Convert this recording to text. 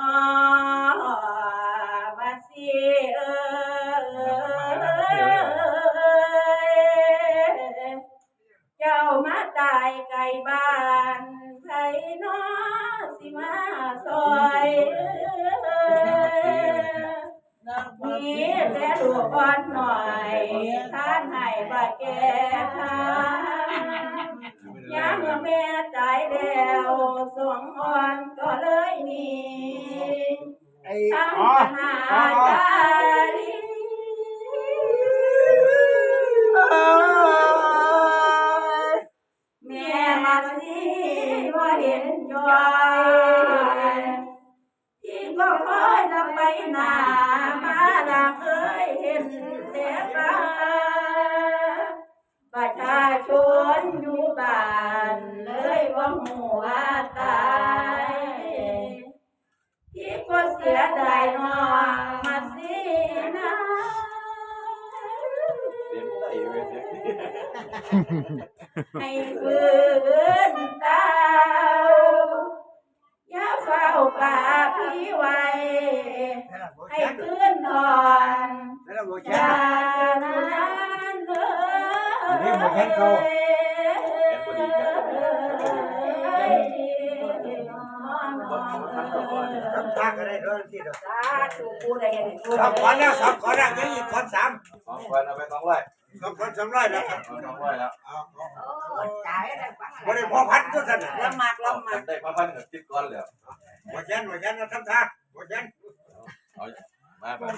อ๋อมาสิเอ้ยเจ้ามาตายไกลบ้านไผน้อสิมาซอยมีแต่ลูกอ่อนหน่อยท่านให้บาดแก่ทานยามเมื่อแม่ตายแล้วสวงอ่อนก็เลย มีไอ้ทั้งอ๋อปัญหาใจแม่มาสิว่าเห็นจอย ยดายน้องมาสินะเสียงไอ้เว้ยให้คืนเต้าอย่าเฝ้าป่าพี่ไว้ ให้คืนนอนแล้วโมอแช่ย่านานเลย ทำทางอะไรด้วยที่เราสาธุกูได้เห็นกูสองคนแล้วสองคนแล้วยังอีกคนสามสองคนเอาไปสองร้อยสองคนสองร้อยแล้วครับเอาสองร้อยแล้วโอาจ่ายได้ฟังบริพอพันก็สั่นละมากละมากได้พอพันกับจิดก้อนแล้วหมดยันหมดยันทำทางหมดยันเอามาแบบ